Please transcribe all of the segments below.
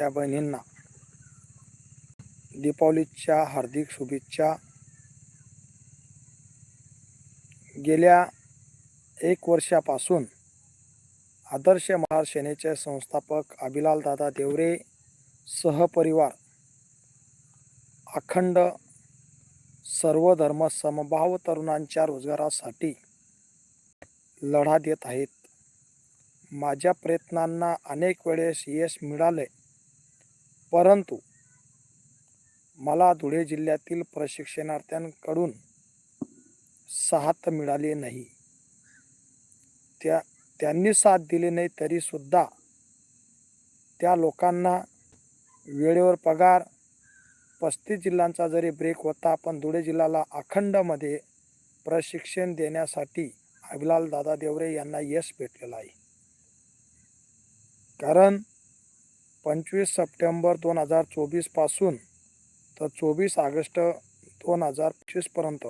त्या बहिणींना. दीपावलीच्या हार्दिक शुभेच्छा. गेल्या एक वर्षापासून आदर्श महार सेनेचे संस्थापक अभिलाल दादा देवरे सहपरिवार अखंड सर्व धर्म समभाव तरुणांच्या रोजगारासाठी लढा देत आहेत. माझ्या प्रयत्नांना अनेक वेळेस यश मिळाले परंतु मला धुळे जिल्ह्यातील प्रशिक्षणार्थ्यांकडून साथ मिळाली नाही. त्या त्यांनी साथ दिली नाही तरीसुद्धा त्या लोकांना वेळेवर पगार पस्तीस जिल्ह्यांचा जरी ब्रेक होता पण धुळे जिल्ह्याला अखंडमध्ये प्रशिक्षण देण्यासाठी अभिलाल दादा देवरे यांना यश भेटलेलं आहे. कारण पंचवीस सप्टेंबर दोन हजार चोवीसपासून तर चोवीस ऑगस्ट दोन हजार पंचवीसपर्यंत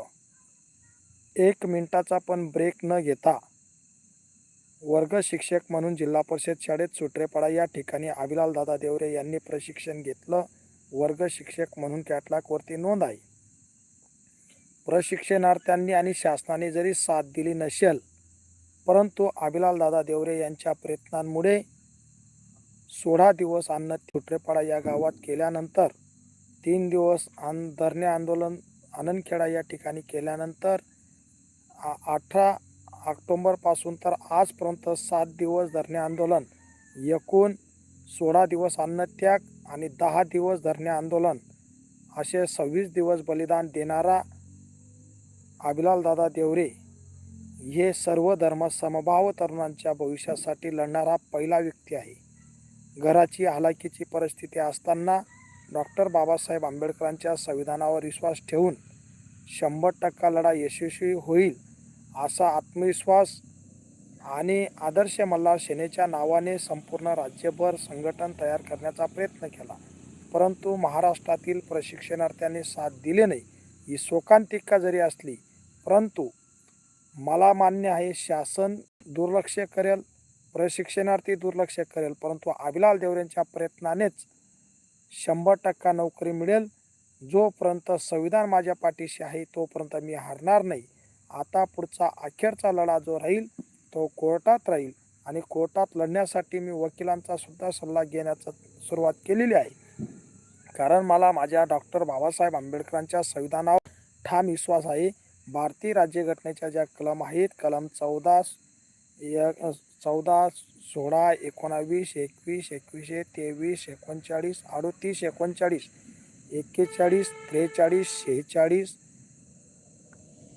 एक मिनिटाचा पण ब्रेक न घेता वर्ग शिक्षक म्हणून जिल्हा परिषद शाळेत सुट्रेपाडा या ठिकाणी अभिलाल दादा देवरे यांनी प्रशिक्षण घेतलं. वर्ग शिक्षक म्हणून कॅटलॉगवरती नोंद आहे. प्रशिक्षणार्थ्यांनी आणि शासनाने जरी साथ दिली नसेल परंतु अभिलाल दादा देवरे यांच्या प्रयत्नांमुळे सोळा दिवस अन्न सुट्रेपाडा या गावात केल्यानंतर तीन दिवस आन धरणे आंदोलन आनंदखेडा या ठिकाणी केल्यानंतर अठरा ऑक्टोंबरपासून तर आजपर्यंत सात दिवस धरणे आंदोलन एकूण सोळा दिवस अन्नत्याग आणि दहा दिवस धरणे आंदोलन. असे सव्वीस दिवस बलिदान देणारा अभिलाल दादा देवरे हे सर्व धर्म समभाव तरुणांच्या भविष्यासाठी लढणारा पहिला व्यक्ती आहे. घराची हालाकीची परिस्थिती असताना डॉक्टर बाबासाहेब आंबेडकरांच्या संविधानावर विश्वास ठेवून शंभर टक्का लढा यशस्वी होईल असा आत्मविश्वास आणि आदर्श मल्हार सेनेच्या नावाने संपूर्ण राज्यभर संघटन तयार करण्याचा प्रयत्न केला. परंतु महाराष्ट्रातील प्रशिक्षणार्थ्यांनी साथ दिले नाही. ही शोकांतिका जरी असली परंतु मला मान्य आहे शासन दुर्लक्ष करेल. प्रशिक्षणार्थी दुर्लक्ष करेल. परंतु अभिलाल देवरेंच्या प्रयत्नानेच शंभर टक्का नोकरी मिळेल. जोपर्यंत संविधान माझ्या पाठीशी आहे तोपर्यंत मी हारणार नाही. आता पुढचा अखेरचा लढा जो राहील तो कोर्टात राहील. आणि कोर्टात लढण्यासाठी मी वकिलांचा सुद्धा सल्ला घेण्याचा सुरुवात केलेली आहे. कारण मला माझ्या डॉक्टर बाबासाहेब आंबेडकरांच्या संविधानावर ठाम विश्वास आहे. भारतीय राज्यघटनेच्या ज्या कलम आहेत कलम चौदा चौदा सोळा एकोणावीस एकवीस एकवीसशे तेवीस एकोणचाळीस अडतीस एकोणचाळीस एक्केचाळीस त्रेचाळीस शेहेचाळीस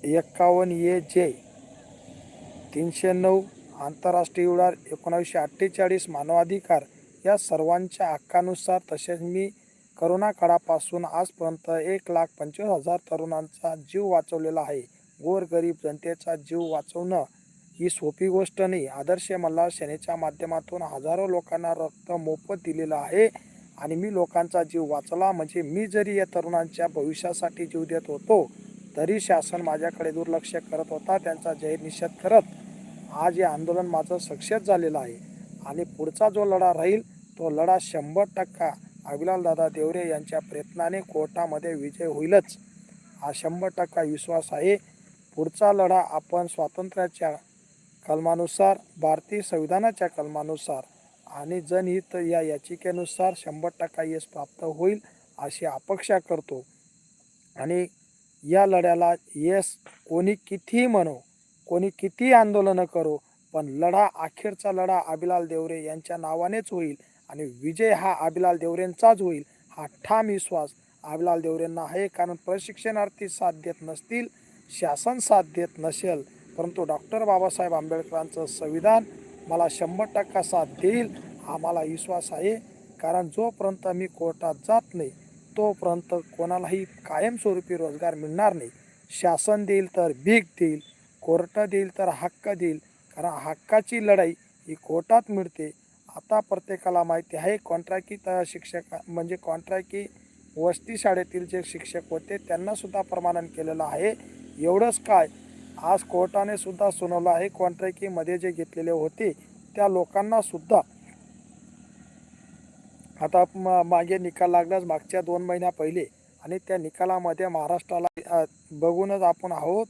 एक्कावन्न ए जे तीनशे नऊ आंतरराष्ट्रीय उडार एकोणावीसशे अठ्ठेचाळीस मानवाधिकार या सर्वांच्या हक्कानुसार तसेच मी करोना काळापासून आजपर्यंत एक लाख पंचवीस हजार तरुणांचा जीव वाचवलेला आहे. गोरगरीब जनतेचा जीव वाचवणं ही सोपी गोष्ट नाही. आदर्श मला सेनेच्या माध्यमातून हजारो लोकांना रक्त मोफत दिलेलं आहे आणि मी लोकांचा जीव वाचला. म्हणजे मी जरी या तरुणांच्या भविष्यासाठी जीव देत होतो तरी शासन माझ्याकडे दुर्लक्ष करत होता त्यांचा जाहीर निषेध करत. आज हे आंदोलन माझं सक्सेस झालेलं आहे. आणि पुढचा जो लढा राहील तो लढा शंभर टक्का अभिलाल दादा देवरे यांच्या प्रयत्नाने कोर्टामध्ये विजय होईलच. हा शंभर टक्का विश्वास आहे. पुढचा लढा आपण स्वातंत्र्याच्या कलमानुसार भारतीय संविधानाच्या कलमानुसार आणि जनहित या याचिकेनुसार शंभर टक्का यश प्राप्त होईल अशी अपेक्षा करतो. आणि या लढ्याला यश कोणी कितीही म्हणो कोणी कितीही आंदोलनं करो पण लढा अखेरचा लढा अभिलाल देवरे यांच्या नावानेच होईल आणि विजय हा अभिलाल देवरेंचाच होईल हा ठाम विश्वास अभिलाल देवरेंना आहे. कारण प्रशिक्षणार्थी साथ देत नसतील शासन साथ देत नसेल परंतु डॉक्टर बाबासाहेब आंबेडकरांचं संविधान मला शंभर टक्का साथ देईल हा मला विश्वास आहे. कारण जोपर्यंत मी कोर्टात जात नाही तोपर्यंत कोणालाही कायमस्वरूपी रोजगार मिळणार नाही. शासन देईल तर भीक देईल कोर्ट देईल तर हक्क देईल. कारण हक्काची लढाई ही कोर्टात मिळते. आता प्रत्येकाला माहिती आहे कॉन्ट्रॅक्टी त शिक्षक म्हणजे कॉन्ट्रॅक्टी वस्ती शाळेतील जे शिक्षक होते त्यांनासुद्धा प्रमाणन केलेलं आहे. एवढंच काय आज कोर्टाने सुद्धा सुनावलं आहे. कॉन्ट्रॅक्टीमध्ये जे घेतलेले होते त्या लोकांना सुद्धा आता मागे निकाल लागलाच मागच्या दोन महिन्या पहिले. आणि त्या निकालामध्ये महाराष्ट्राला बघूनच आपण आहोत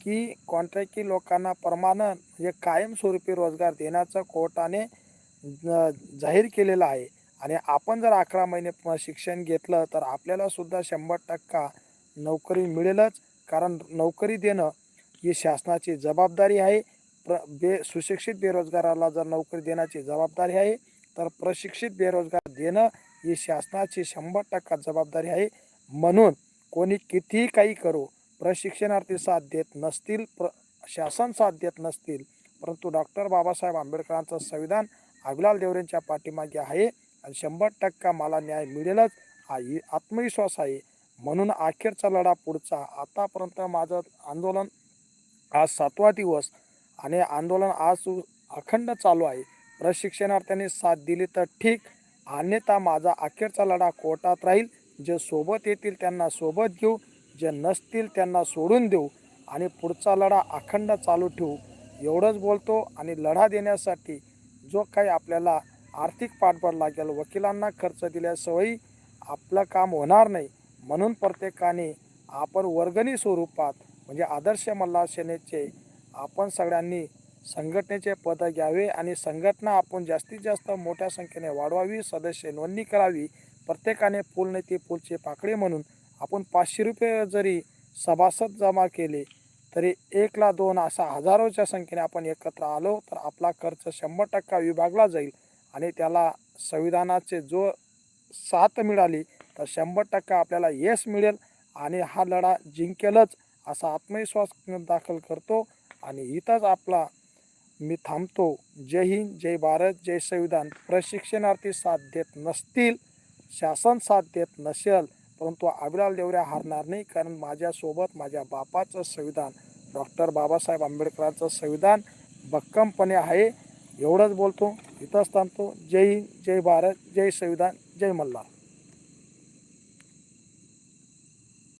की कॉन्ट्रॅक्टी लोकांना परमानंट म्हणजे कायमस्वरूपी रोजगार देण्याचं कोर्टाने जाहीर केलेलं आहे. आणि आपण जर अकरा महिने शिक्षण घेतलं तर आपल्याला सुद्धा शंभर टक्का नोकरी मिळेलच. कारण नोकरी देणं ही शासनाची जबाबदारी आहे. प्र बे सुशिक्षित बेरोजगाराला जर नोकरी देण्याची जबाबदारी आहे तर प्रशिक्षित बेरोजगार देणं ही शासनाची शंभर टक्का जबाबदारी आहे. म्हणून कोणी कितीही काही करू प्रशिक्षणार्थी साथ देत नसतील प्र शासन साथ देत नसतील परंतु डॉक्टर बाबासाहेब आंबेडकरांचं संविधान अभिलाल देवरेंच्या पाठीमागे आहे आणि शंभर टक्का मला न्याय मिळेलच हा आत्मविश्वास आहे. म्हणून अखेरचा लढा पुढचा आतापर्यंत माझं आंदोलन आज सातवा दिवस आणि आंदोलन आज अखंड चालू आहे. प्रशिक्षणार्थ्यांनी साथ दिली तर ठीक. अन्यथा माझा अखेरचा लढा कोर्टात राहील. जे सोबत येतील त्यांना सोबत घेऊ. जे नसतील त्यांना सोडून देऊ. आणि पुढचा लढा अखंड चालू ठेवू. एवढंच बोलतो आणि लढा देण्यासाठी जो काही आपल्याला आर्थिक पाठबळ लागेल वकिलांना खर्च दिल्यासवयी आपलं काम होणार नाही. म्हणून प्रत्येकाने आपण वर्गणी स्वरूपात म्हणजे आदर्श मल्हार सेनेचे आपण सगळ्यांनी संघटनेचे पद घ्यावे आणि संघटना आपण जास्तीत जास्त मोठ्या संख्येने वाढवावी सदस्य नोंदणी करावी प्रत्येकाने फुल नेते पूलचे फुलची पाकळी म्हणून आपण पाचशे रुपये जरी सभासद जमा केले तरी एकला दोन असा हजारोच्या संख्येने आपण एकत्र आलो तर आपला खर्च शंभर टक्का विभागला जाईल आणि त्याला संविधानाचे जो साथ मिळाली तर शंभर टक्का आपल्याला यश मिळेल आणि हा लढा जिंकेलच. असा आत्मविश्वास दाखल करतो आणि इथंच आपला मी थांबतो. जय हिंद जय भारत जय संविधान. प्रशिक्षणार्थी साथ देत नसतील शासन साथ देत नसेल परंतु आबिलाल देवऱ्या हारणार नाही कारण माझ्यासोबत माझ्या बापाचं संविधान डॉक्टर बाबासाहेब आंबेडकरांचं संविधान भक्कमपणे आहे. एवढंच बोलतो इथंच थांबतो. जय हिंद जय भारत जय संविधान जय मल्हार.